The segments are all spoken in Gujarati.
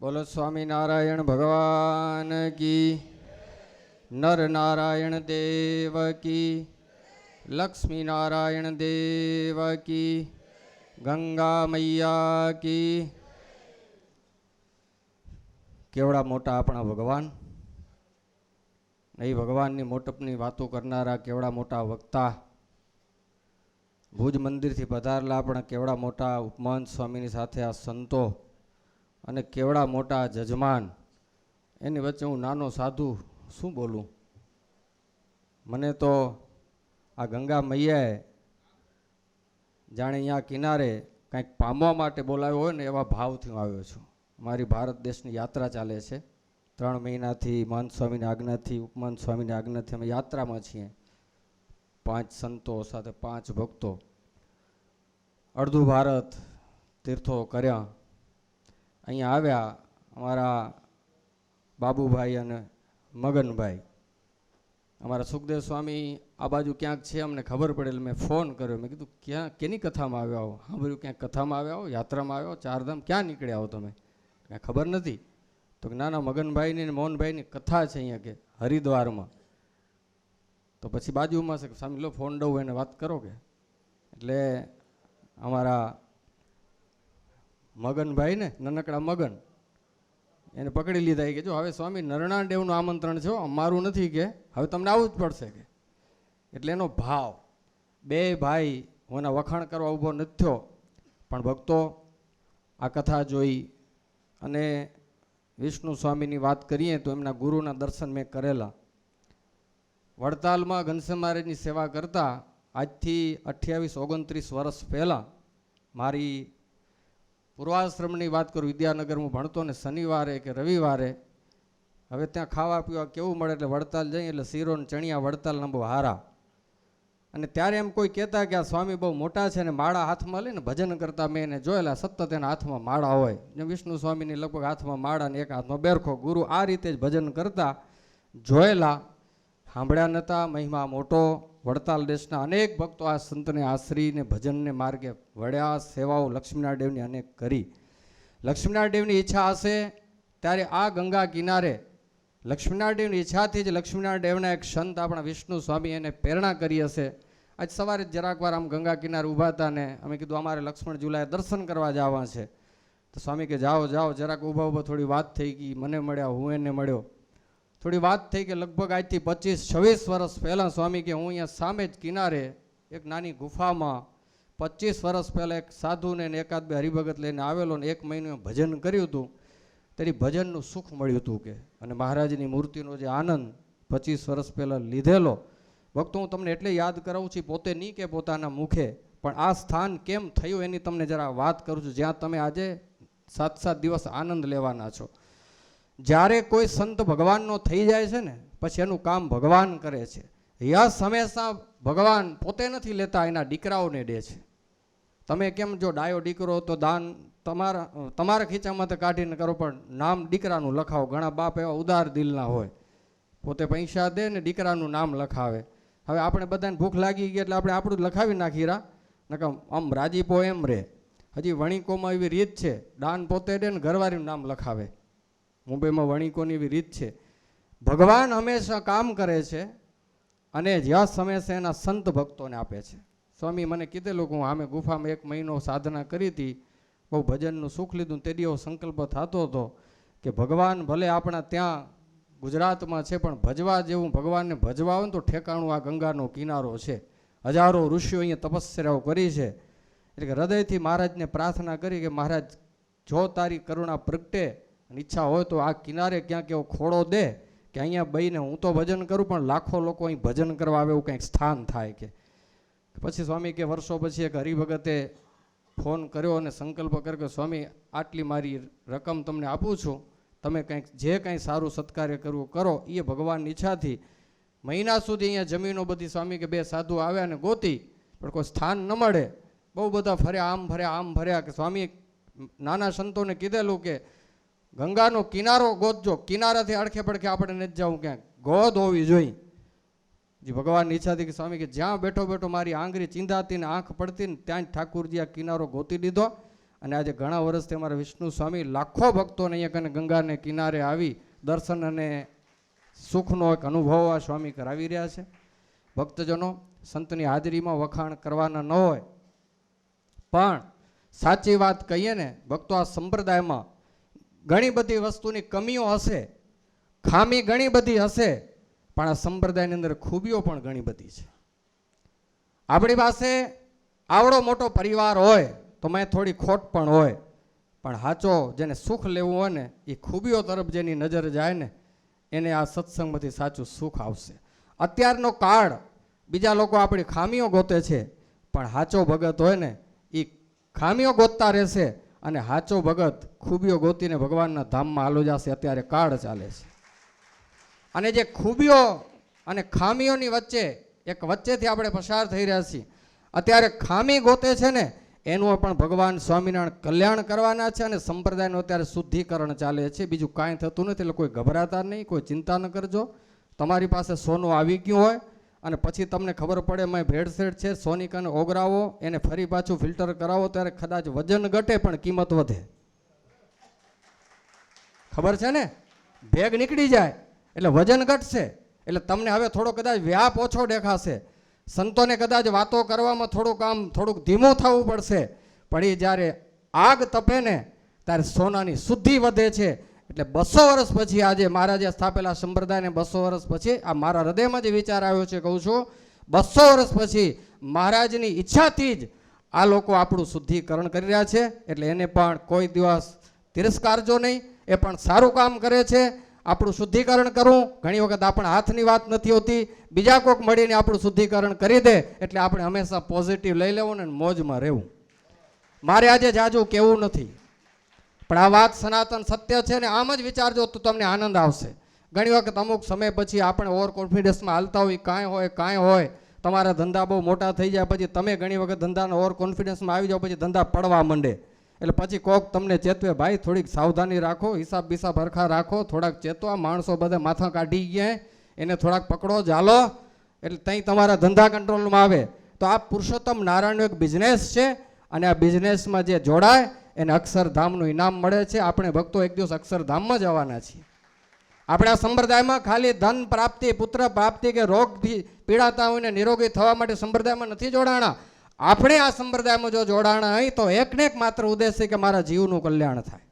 બોલો સ્વામિનારાયણ ભગવાન કી, નર નારાયણ દેવ કી લક્ષ્મી નારાયણ દેવ કી, ગંગા મૈયા કી. કેવડા મોટા આપણા ભગવાન? નહીં ભગવાનની મોટપની વાતો કરનારા કેવડા મોટા વક્તા? ભુજ મંદિરથી પધારેલા આપણા કેવડા મોટા ઉપમાન સ્વામીની સાથે આ સંતો અને કેવડા મોટા જજમાન, એની વચ્ચે હું નાનો સાધુ શું બોલું? મને તો આ ગંગા મૈયાએ જાણે અહીંયા કિનારે કંઈક પામવા માટે બોલાવ્યો હોય ને એવા ભાવથી હું આવ્યો છું. મારી ભારત દેશની યાત્રા ચાલે છે. ત્રણ મહિનાથી મહંત સ્વામીની આજ્ઞાથી ઉપમાન સ્વામીની આજ્ઞાથી અમે યાત્રામાં છીએ. પાંચ સંતો સાથે પાંચ ભક્તો. અડધું ભારત તીર્થો કર્યા. અહીંયા આવ્યા અમારા બાબુભાઈ અને મગનભાઈ. અમારા સુખદેવ સ્વામી આ બાજુ ક્યાંક છે અમને ખબર પડેલ મેં ફોન કર્યો. મેં કીધું, ક્યાં, કેની કથામાં આવ્યા હો? સાંભળ્યું ક્યાંક કથામાં આવ્યા હો? યાત્રામાં આવ્યો ચારધામ? ક્યાં નીકળ્યા હો તમે? કાંઈ ખબર નથી. તો ના ના, મગનભાઈની ને મોહનભાઈની કથા છે અહીંયા કે, હરિદ્વારમાં. તો પછી બાજુમાં છે સ્વામી, લો, ફોન દઉં, એને વાત કરો કે. એટલે અમારા મગનભાઈ ને નનકડા મગન. એને પકડી લીધા. કે, જો હવે સ્વામી નરણા દેવનું આમંત્રણ છે અમારું નથી કે, હવે તમને આવવું જ પડશે કે. એટલે એનો ભાવ, બે ભાઈ હું એના વખાણ કરવા ઊભો નથી થયો. પણ ભક્તો આ કથા જોઈ અને વિષ્ણુ સ્વામીની વાત કરીએ તો એમના ગુરુના દર્શન મેં કરેલા. વડતાલમાં ઘનશ્યામ મહારાજની સેવા કરતા આજથી અઠ્યાવીસ, ઓગણત્રીસ વર્ષ પહેલાં મારી પૂર્વાશ્રમની વાત કરું વિદ્યાનગર હું ભણતો ને શનિવારે કે રવિવારે, હવે ત્યાં ખાવા પીવા કેવું મળે એટલે વડતાલ જઈએ એટલે શીરો ને ચણિયા વડતાલના બહુ હારા. અને ત્યારે એમ કોઈ કહેતા કે આ સ્વામી બહુ મોટા છે ને માળા હાથમાં લઈને ભજન કરતા મેં એને જોયેલા, સતત એના હાથમાં માળા હોય. જેમ વિષ્ણુ સ્વામીની લગભગ હાથમાં માળા ને એક હાથમાં બેરખો. ગુરુ આ રીતે જ ભજન કરતા, જોયેલા, સાંભળ્યા નહોતા મહિમા મોટો વડતાલ દેશના અનેક ભક્તો આ સંતને આશ્રીને ભજનને માર્ગે વળ્યા, સેવાઓ લક્ષ્મીનારાયણ દેવની અનેક કરી. લક્ષ્મીનારાયણ દેવની ઈચ્છા હશે ત્યારે આ ગંગા કિનારે લક્ષ્મીનારાયણ દેવની ઈચ્છાથી જ લક્ષ્મીનારાયણ દેવના એક સંત આપણા વિષ્ણુ સ્વામી એને પ્રેરણા કરી હશે. આજ સવારે જરાક વાર આમ ગંગા કિનારે ઊભા હતા ને અમે કીધું, અમારે લક્ષ્મણ ઝુલાએ દર્શન કરવા જવા છે. તો સ્વામી કે, જાઓ જાઓ. જરાક ઊભા ઊભા થોડી વાત થઈ ગઈ, મને મળ્યા, હું એને મળ્યો. થોડી વાત થઈ કે લગભગ આજથી પચીસ, છવ્વીસ વર્ષ પહેલાં સ્વામી કે હું અહીંયા સામે જ કિનારે એક નાની ગુફામાં પચીસ વર્ષ પહેલાં એક સાધુને ને એકાદ બે હરિભગત લઈને આવેલો ને એક મહિનો ભજન કર્યું હતું. તેની ભજનનું સુખ મળ્યું હતું કે. અને મહારાજની મૂર્તિનો જે આનંદ પચીસ વર્ષ પહેલાં લીધેલો. ભક્તો, હું તમને એટલે યાદ કરાવું છું, પોતે નહીં કે પોતાના મુખે. પણ આ સ્થાન કેમ થયું એની તમને જરા વાત કરું છું. જ્યાં તમે આજે સાત સાત દિવસ આનંદ લેવાના છો. જ્યારે કોઈ સંત ભગવાનનો થઈ જાય છે ને, પછી એનું કામ ભગવાન કરે છે. યશ હંમેશા ભગવાન પોતે નથી લેતા, એના દીકરાઓને દે છે. તમે કેમ જો ડાયો દીકરો તો દાન તમારા તમારા ખીચામાંથી કાઢીને કરો, પણ નામ દીકરાનું લખાવો. ઘણા બાપ એવા ઉદાર દિલના હોય. પોતે પૈસા દે ને દીકરાનું નામ લખાવે. હવે આપણે બધાને ભૂખ લાગી ગઈ એટલે આપણે આપણું લખાવી નાખી રા. નકમ આમ રાજીપો એમ રે. હજી વણિકોમાં એવી રીત છે, દાન પોતે દે ને ઘરવાળીનું નામ લખાવે. મુંબઈમાં વણિકોની એવી રીત છે. ભગવાન હંમેશા કામ કરે છે અને યશ હંમેશા એના સંત ભક્તોને આપે છે. સ્વામી મને કીધેલું કે હું આમે ગુફામાં એક મહિનો સાધના કરી હતી, બહુ ભજનનું સુખ લીધું, તે દિવસ સંકલ્પ થતો હતો કે ભગવાન ભલે આપણા ત્યાં ગુજરાતમાં છે, પણ ભજવા જેવું ભગવાનને ભજવા ને તો ઠેકાણું આ ગંગાનો કિનારો છે. હજારો ઋષિઓ અહીંયા તપસ્યાઓ કરી છે. એટલે હૃદયથી મહારાજને પ્રાર્થના કરી કે મહારાજ, જો તારી કરુણા પ્રગટે અને ઈચ્છા હોય તો આ કિનારે ક્યાંક એવો ખોડો દે કે અહીંયા બહીને હું તો ભજન કરું, પણ લાખો લોકો અહીં ભજન કરવા આવે એવું કંઈક સ્થાન થાય કે. પછી સ્વામી કે વર્ષો પછી એક હરિભગતે ફોન કર્યો અને સંકલ્પ કર્યો કે, સ્વામી, આટલી મારી રકમ તમને આપું છું. તમે કંઈક, જે કંઈ સારું સત્કાર્ય કરવું કરો એ ભગવાનની ઈચ્છાથી. મહિના સુધી અહીંયા જમીનો બધી સ્વામી કે બે સાધુ આવ્યા અને ગોતી, પણ કોઈ સ્થાન ન મળે. બહુ બધા ફર્યા, આમ ફર્યા આમ ફર્યા કે સ્વામી, નાના સંતોને કીધેલું કે ગંગાનો કિનારો ગોતજો. કિનારાથી અડખે પડખે આપણે નથી જવું ક્યાંક. ગોદ હોવી જોઈએ. જે ભગવાનની ઈચ્છાથી કે સ્વામી કે જ્યાં બેઠો બેઠો મારી આંગળી ચિંધાતી ને આંખ પડતી ને ત્યાં જ ઠાકુરજી આ કિનારો ગોતી લીધો અને આજે ઘણા વર્ષથી અમારા વિષ્ણુ સ્વામી લાખો ભક્તોને અહીંયા કને ગંગાને કિનારે આવી દર્શન અને સુખનો એક અનુભવ આ સ્વામી કરાવી રહ્યા છે. ભક્તજનો, સંતની હાજરીમાં વખાણ કરવાના ન હોય. પણ સાચી વાત કહીએ ને, ભક્તો આ સંપ્રદાયમાં ઘણી બધી વસ્તુની કમીઓ હશે, ખામી ઘણી બધી હશે, પણ આ સંપ્રદાયની અંદર ખૂબીઓ પણ ઘણી બધી છે. આપણી પાસે આવડો મોટો પરિવાર હોય, તો મેં થોડી ખોટ પણ હોય, પણ હાચો જેને સુખ લેવું હોય ને, એ ખૂબીઓ તરફ જેની નજર જાય ને, એને આ સત્સંગમાંથી સાચું સુખ આવશે. અત્યારનો કાળ બીજા લોકો આપણી ખામીઓ ગોતે છે, પણ હાચો ભગત હોય ને, એ ખામીઓ ગોતતા રહેશે અને હાચો ભગત ખૂબીઓ ગોતીને ભગવાનના ધામમાં હાલો જશે, અત્યારે કાળ ચાલે છે. અને જે ખૂબીઓ અને ખામીઓની વચ્ચે, એક વચ્ચેથી આપણે પસાર થઈ રહ્યા છીએ, અત્યારે ખામી ગોતે છે ને, એનું પણ ભગવાન સ્વામિનારાયણ કલ્યાણ કરવાના છે અને સંપ્રદાયનું અત્યારે શુદ્ધિકરણ ચાલે છે. બીજું કાંઈ થતું નથી, એટલે કોઈ ગભરાતા નહીં, કોઈ ચિંતા ન કરજો. તમારી પાસે સોનું આવી ગયું હોય અને પછી તમને ખબર પડે મેં ભેળસેળ છે સોનિકાને ઓગરાવો, એને ફરી પાછું ફિલ્ટર કરાવો ત્યારે કદાચ વજન ઘટે પણ કિંમત વધે. ખબર છે ને? ભેગ નીકળી જાય, એટલે વજન ઘટશે. એટલે તમને હવે થોડો કદાચ વ્યાપ ઓછો દેખાશે. સંતોને કદાચ વાતો કરવામાં થોડુંક આમ થોડુંક ધીમું થવું પડશે. પણ એ જ્યારે આગ તપે ને, ત્યારે સોનાની શુદ્ધિ વધે છે. એટલે બસો વર્ષ પછી આજે મહારાજે સ્થાપેલા સંપ્રદાયને બસો વર્ષ પછી આ મારા હૃદયમાં જે વિચાર આવ્યો છે કહું છું, બસો વર્ષ પછી મહારાજની ઈચ્છાથી જ આ લોકો આપણું શુદ્ધિકરણ કરી રહ્યા છે. એટલે એને પણ કોઈ દિવસ તિરસ્કારજો નહીં. એ પણ સારું કામ કરે છે. આપણું શુદ્ધિકરણ કરવું ઘણી વખત આપણા હાથની વાત નથી હોતી. બીજા કોઈક મળીને આપણું શુદ્ધિકરણ કરી દે. એટલે આપણે હંમેશા પોઝિટિવ લઈ લેવું ને મોજમાં રહેવું. મારે આજે જાજુ કેવું નથી. પણ આ વાત સનાતન સત્ય છે ને આમ જ વિચારજો તો તમને આનંદ આવશે. ઘણી વખત અમુક સમય પછી આપણે ઓવર કોન્ફિડન્સમાં હાલતા હોય, કાંઈ હોય કાંઈ હોય, તમારા ધંધા બહુ મોટા થઈ જાય, પછી તમે ઘણી વખત ધંધાના ઓવર કોન્ફિડન્સમાં આવી જાઓ, પછી ધંધા પડવા માંડે. એટલે પછી કોક તમને ચેતવે, ભાઈ, થોડીક સાવધાની રાખો, હિસાબ બિસાબ હરખા રાખો, થોડાક ચેતવા, માણસો બધા માથા કાઢી ગયા, એને થોડાક પકડો, ચાલો. એટલે ત્યાં તમારા ધંધા કંટ્રોલમાં આવે. તો આ પુરુષોત્તમ નારાયણનો એક બિઝનેસ છે. અને આ બિઝનેસમાં જે જોડાય, એને અક્ષરધામનું ઇનામ મળે છે. આપણે ભક્તો એક દિવસ અક્ષરધામમાં જવાના છીએ. આપણે સંપ્રદાયમાં ખાલી ધન પ્રાપ્તિ, પુત્ર પ્રાપ્તિ કે રોગથી પીડાતા હોય ને નિરોગી થવા માટે સંપ્રદાયમાં નથી જોડાણા. આપણે આ સંપ્રદાયમાં જો જોડાણા હોય તો એકને એક માત્ર ઉદ્દેશ છે કે મારા જીવનું કલ્યાણ થાય.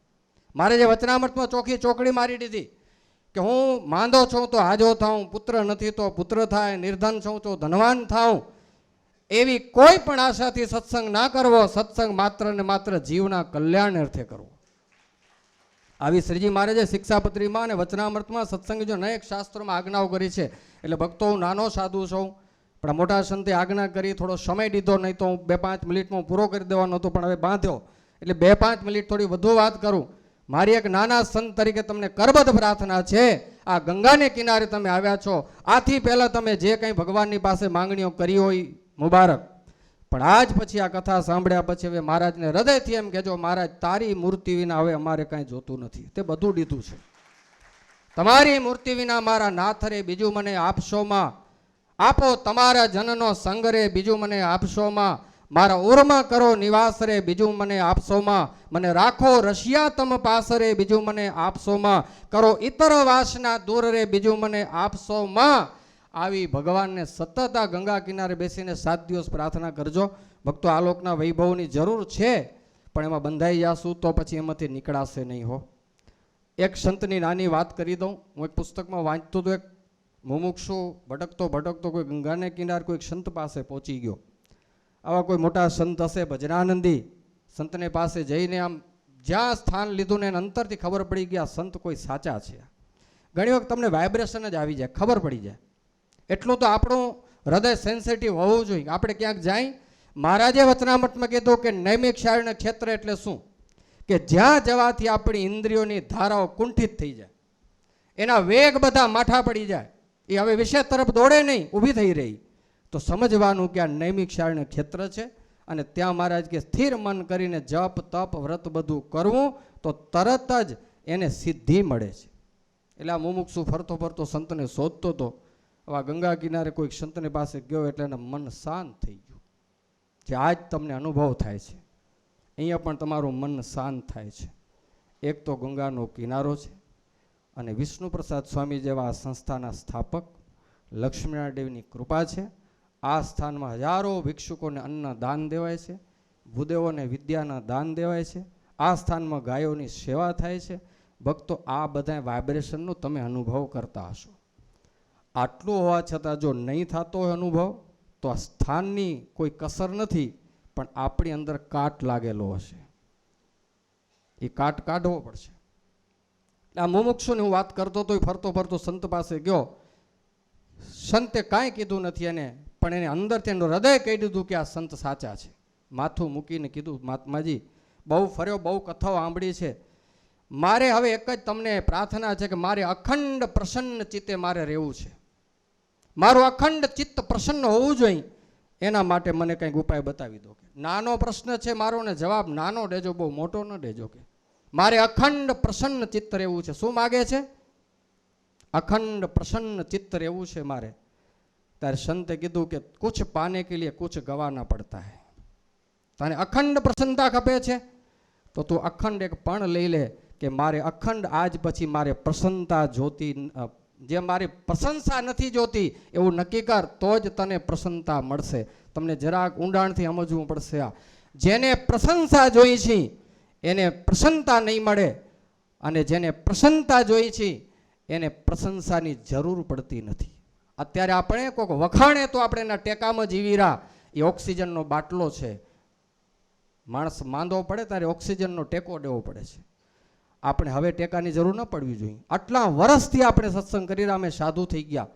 મારે જે વચનામૃતમાં ચોખ્ખી ચોકડી મારી દીધી કે હું માંદો છું તો હાજો થાઉં, પુત્ર નથી તો પુત્ર થાય, નિર્ધન છું તો ધનવાન થાઉં. એવી કોઈ પણ આશાથી સત્સંગ ના કરવો, સત્સંગ માત્ર ને માત્ર જીવના કલ્યાણ અર્થે કરવો. આવી શ્રીજી મહારાજે શિક્ષાપત્રીમાં અને વચનામૃતમાં સત્સંગ જો અનેક શાસ્ત્રોમાં આજ્ઞાઓ કરી છે, એટલે ભક્તો હું નાનો સાધુ છું, પણ મોટા સંતે આજ્ઞા કરી, થોડો સમય દીધો, નહીં તો હું બે પાંચ મિનિટમાં પૂરો કરી દેવાનો હતો, પણ હવે બાંધ્યો. એટલે બે પાંચ મિનિટ થોડી વધુ વાત કરું. મારી એક નાના સંત તરીકે તમને કરબદ્ધ પ્રાર્થના છે, આ ગંગાને કિનારે તમે આવ્યા છો. આથી પહેલાં તમે જે કંઈ ભગવાનની પાસે માંગણીઓ કરી હોય મુબારક. પણ આજ પછી આ કથા સાંભળ્યા પછી હવે મહારાજને હૃદયથી એમ કહેજો, મહારાજ, તારી મૂર્તિ વિના હવે અમારે કાંઈ જોતું નથી. તે બધું દીધું છે. તમારી મૂર્તિ વિના મારા નાથરે બીજું મને આપશોમાં આપો તમારા જનનો સંગ રે બીજું મને આપશોમાં મારા ઉરમાં કરો નિવાસ રે બીજું મને આપશોમાં મને રાખો રશિયા તમ પાસ રે બીજું મને આપશોમાં કરો ઇતર વાસના દૂર રે બીજું મને આપશોમાં આવી ભગવાનને સતત આ ગંગા કિનારે બેસીને સાત દિવસ પ્રાર્થના કરજો. ભક્તો આલોકના વૈભવની જરૂર છે, પણ એમાં બંધાઈ જાશું તો પછી એમાંથી નીકળાશે નહીં હો. એક સંતની નાની વાત કરી દઉં. હું એક પુસ્તકમાં વાંચતો હતો, એક મુમુક્ષુ ભટકતો ભટકતો કોઈ ગંગાને કિનારે કોઈ સંત પાસે પહોંચી ગયો. આવા કોઈ મોટા સંત હશે ભજરાનંદી સંતને પાસે જઈને આમ જ્યાં સ્થાન લીધું ને એને અંતરથી ખબર પડી ગયા આ સંત કોઈ સાચા છે. ઘણી વખત તમને વાઇબ્રેશન જ આવી જાય, ખબર પડી જાય. એટલું તો આપણું હૃદય સેન્સિટિવ હોવું જોઈએ. આપણે ક્યાંક જાય, મહારાજે વચનામટમાં કીધું કે નૈમિક શાળના ક્ષેત્ર એટલે શું? કે જ્યાં જવાથી આપણી ઇન્દ્રિયોની ધારાઓ કુંઠિત થઈ જાય. એના વેગ બધા માઠા પડી જાય. એ હવે વિષય તરફ દોડે નહીં, ઊભી થઈ રહી. તો સમજવાનું કે આ નૈમિક શાળનું ક્ષેત્ર છે અને ત્યાં મહારાજ કે સ્થિર મન કરીને જપ, તપ, વ્રત બધું કરવું, તો તરત જ એને સિદ્ધિ મળે છે. એટલે આ મુમુક્ષુ ફરતો ફરતો સંતને શોધતો હતો હવે આ ગંગા કિનારે કોઈક સંતની પાસે ગયો એટલે એના મન શાંત થઈ ગયું. જે આજ તમને અનુભવ થાય છે. અહીંયા પણ તમારું મન શાંત થાય છે. એક તો ગંગાનો કિનારો છે અને વિષ્ણુપ્રસાદ સ્વામી જેવા સંસ્થાના સ્થાપક લક્ષ્મીનારાયણ દેવની કૃપા છે. આ સ્થાનમાં હજારો ભિક્ષુકોને અન્ન દાન દેવાય છે. ભૂદેવોને વિદ્યાના દાન દેવાય છે. આ સ્થાનમાં ગાયોની સેવા થાય છે. ભક્તો આ બધા વાઇબ્રેશનનો તમે અનુભવ કરતા હશો. આટલું હોવા છતાં જો નહીં થતો હોય અનુભવ, તો આ સ્થાનની કોઈ કસર નથી, પણ આપણી અંદર કાટ લાગેલો હશે. એ કાટ કાઢવો પડશે. એટલે આ મુમુક્ષુની હું વાત કરતો તો ફરતો ફરતો સંત પાસે ગયો. સંતે કાંઈ કીધું નથી એને, પણ એને અંદરથી એનું હૃદય કહી દીધું કે આ સંત સાચા છે. માથું મૂકીને કીધું, મહાત્માજી, બહુ ફર્યો, બહુ કથાઓ આંબળી છે. મારે હવે એક જ તમને પ્રાર્થના છે કે મારે અખંડ પ્રસન્ન ચિત્તે મારે રહેવું છે. મારું અખંડ ચિત્ત પ્રસન્ન હોવું જોઈએ. એના માટે મને કંઈક ઉપાય બતાવી દો કે નાનો પ્રશ્ન છે મારો ને જવાબ નાનો દેજો, બહુ મોટો ન દેજો કે. મારે અખંડ પ્રસન્ન ચિત્ત રહેવું છે. શું માગે છે? અખંડ પ્રસન્ન ચિત્ત રહેવું છે મારે. ત્યારે સંતે કીધું કે કુછ પાને કે લીએ કુછ ગવાના પડતા હે. તને અખંડ પ્રસન્નતા ખપે છે? તો તું અખંડ એક પણ લઈ લે કે મારે અખંડ આજ પછી મારે પ્રસન્નતા જોતી જે મારી પ્રશંસા નથી જોતી, એવું નક્કી કર, તો જ તને પ્રસન્નતા મળશે. તમને જરાક ઊંડાણથી સમજવું પડશે આ. જેને પ્રશંસા જોઈ છે, એને પ્રસન્નતા નહીં મળે. અને જેને પ્રસન્નતા જોઈ છે, એને પ્રશંસાની જરૂર પડતી નથી. અત્યારે આપણે કોઈક વખાણે તો આપણે એના ટેકામાં જીવી રહ્યા. એ ઓક્સિજનનો બાટલો છે. માણસ માંદો પડે, ત્યારે ઓક્સિજનનો ટેકો દેવો પડે છે. આપણે હવે ટેકાની જરૂર ન પડવી જોઈએ. આટલા વર્ષથી આપણે સત્સંગ કરી અમે સાધુ થઈ ગયા.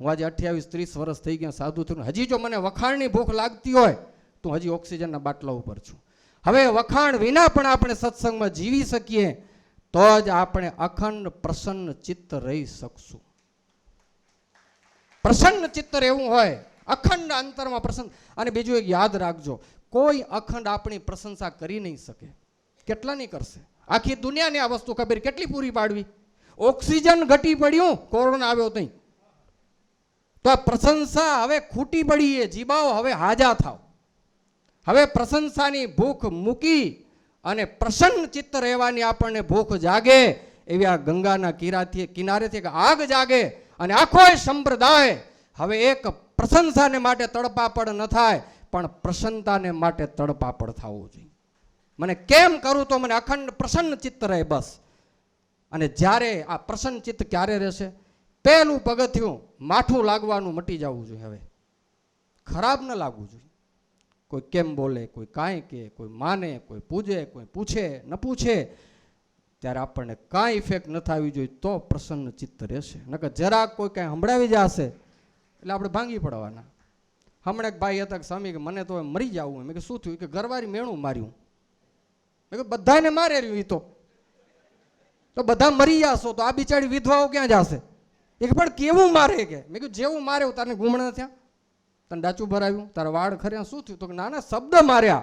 હું આજે અઠ્યાવીસ, ત્રીસ વર્ષ થઈ ગયા, સાધુ થયું હજી જો મને વખાણની ભૂખ લાગતી હોય, તો હજી ઓક્સિજનના બાટલા ઉપર છું. હવે વખાણ વિના પણ આપણે સત્સંગમાં જીવી શકીએ, તો જ આપણે અખંડ પ્રસન્ન ચિત્ત રહી શકશું. પ્રસન્ન ચિત્ત રહેવું હોય, અખંડ અંતરમાં પ્રસન્ન. અને બીજું એક યાદ રાખજો, કોઈ અખંડ આપણી પ્રશંસા કરી નહીં શકે. કેટલા નહીં કરશે? આખી દુનિયાને આ વસ્તુ ખબર કેટલી પૂરી પાડવી? ઓક્સિજન ઘટી પડ્યું, કોરોના આવ્યો ત્યાં તો આ પ્રશંસા હવે ખૂટી પડી એ જીબાઓ હવે હાજા થાવ. હવે પ્રશંસાની ભૂખ મૂકી અને પ્રસન્ન ચિત્ત રહેવાની આપણને ભૂખ જાગે, એવી આ ગંગાના કિરાથી કિનારેથી આગ જાગે અને આખો સંપ્રદાય હવે એક પ્રશંસાને માટે તડપાપડ ન થાય, પણ પ્રસન્નતાને માટે તડપાપડ થવું જોઈએ. મને કેમ કરું તો મને અખંડ પ્રસન્ન ચિત્ત રહે બસ. અને જ્યારે આ પ્રસન્ન ચિત્ત ક્યારે રહેશે? પહેલું પગથિયું માઠું લાગવાનું મટી જવું જોઈએ હવે. ખરાબ ન લાગવું જોઈએ. કોઈ કેમ બોલે, કોઈ કાંઈ કે કોઈ માને, કોઈ પૂજે, કોઈ પૂછે, ન પૂછે. ત્યારે આપણને કાંઈ ઇફેક્ટ ન થવી જોઈએ તો પ્રસન્ન ચિત્ત રહેશે. નકર જરાક કોઈ કાંઈ સંભળાવી જશે, એટલે આપણે ભાંગી પડવાના. હમણાં એક ભાઈ હતા સ્વામી, કે મને તો મરી જવું મેં કે શું થયું? કે ઘરવારી મેણું માર્યું. મેં બધાને મારે રહ્યું એ તો. તો બધા મરી જાશો તો આ બિચારી વિધવાઓ ક્યાં જશે? એ પણ કેવું મારે કે? મેં કીધું, જેવું મારે તારને ઘૂમણા થયા. તને ડાચું ભરાવ્યું, તારા વાળ ખર્યા, શું થયું? તો કે ના ના શબ્દ માર્યા.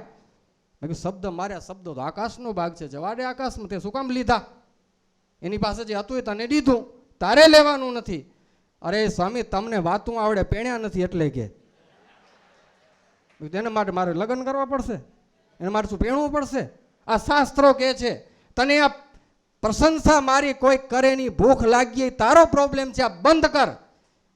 મેં કીધું, શબ્દ માર્યા, શબ્દો તો આકાશનો ભાગ છે. જવાડે આકાશમાં તે શું કામ લીધા? એની પાસે જે હતું એ તને દીધું. તારે લેવાનું નથી. અરે સ્વામી, તમને વાતું આવડે, પેણ્યા નથી એટલે કે. તેના માટે મારે લગ્ન કરવા પડશે? એના માટે શું પેણવું પડશે? આ શાસ્ત્રો કહે છે, તને આ પ્રશંસા મારી કોઈ કરે નહીં ભૂખ લાગી તારો પ્રોબ્લેમ છે, આ બંધ કર.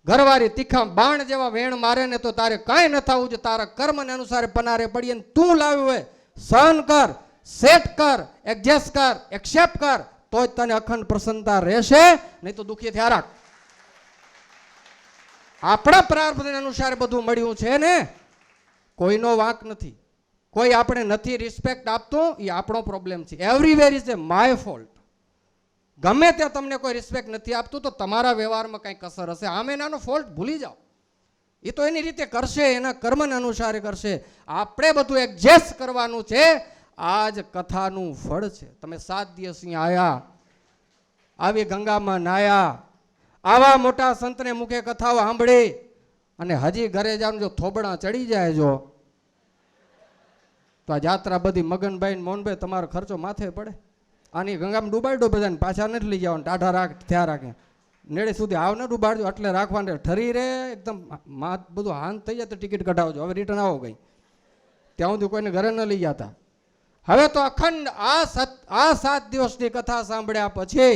ઘરવાળી તીખા બાણ જેવા વેણ મારે ને તો તારે કાંઈ ન થવું જોઈએ, તારા કર્મને અનુસાર પનારે પડીએ ને તું લાવ્યું હોય. સહન કર, સેટ કર, એડજસ્ટ કર, એક્સેપ્ટ કર તો જ તને અખંડ પ્રસન્નતા રહેશે, નહીં તો દુઃખી થયા રાખ. આપણા પ્રાર્થના અનુસાર બધું મળ્યું છે ને? કોઈનો વાંક નથી. કોઈ આપણે નથી રિસ્પેક્ટ આપતું, એ આપણો પ્રોબ્લેમ છે. Everywhere is a my fault ગમે ત્યાં તમને કોઈ રિસ્પેક્ટ નથી આપતું, તો તમારા વ્યવહારમાં કંઈ કસર હશે. આમે નાનો ફોલ્ટ ભૂલી જાઓ. એ તો એની રીતે કરશે, એના કર્મને અનુસારે કરશે. આપણે બધું એડજસ્ટ કરવાનું છે. આ જ કથાનું ફળ છે. તમે સાત દિવસ અહીંયા આવ્યા આવી ગંગામાં નાયા, આવા મોટા સંતને મુખે કથાઓ સાંભળી, અને હજી ઘરે જવાનું જો થોબડા ચડી જાય જો તો આ જાત્રા બધી મગનભાઈ ને મોહનભાઈ તમારો ખર્ચો માથે પડે. આની ગંગામાં ડૂબાડો બધાને, પાછા નથી લઈ જવાનું, ટાઢા રાખ, થયા રાખે. નેડે સુધી આવ ન ડૂબાડજો, એટલે રાખવાને ઠરી રે, એકદમ માથ બધું હાન થઈ જાય તો ટિકિટ કઢાવજો. હવે રિટર્ન આવો ગઈ ત્યાં સુધી કોઈને ઘરે ન લઈ જતા. હવે તો અખંડ આ સત આ સાત દિવસની કથા સાંભળ્યા પછી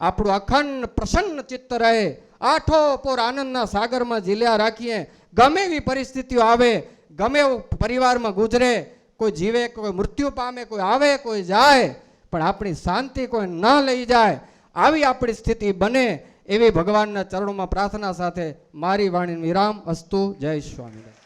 આપણું અખંડ પ્રસન્ન ચિત્ત રહે. આઠો પોર આનંદના સાગરમાં ઝીલ્યા રાખીએ. ગમે એવી પરિસ્થિતિઓ આવે, ગમે એવું પરિવારમાં ગુજરે કોઈ જીવે, કોઈ મૃત્યુ પામે, કોઈ આવે, કોઈ જાય, પણ આપણી શાંતિ કોઈ ન લઈ જાય, આવી આપણી સ્થિતિ બને એવી ભગવાનના ચરણોમાં પ્રાર્થના સાથે મારી વાણી વિરામ અસ્તુ. જય સ્વામિનારાયણ.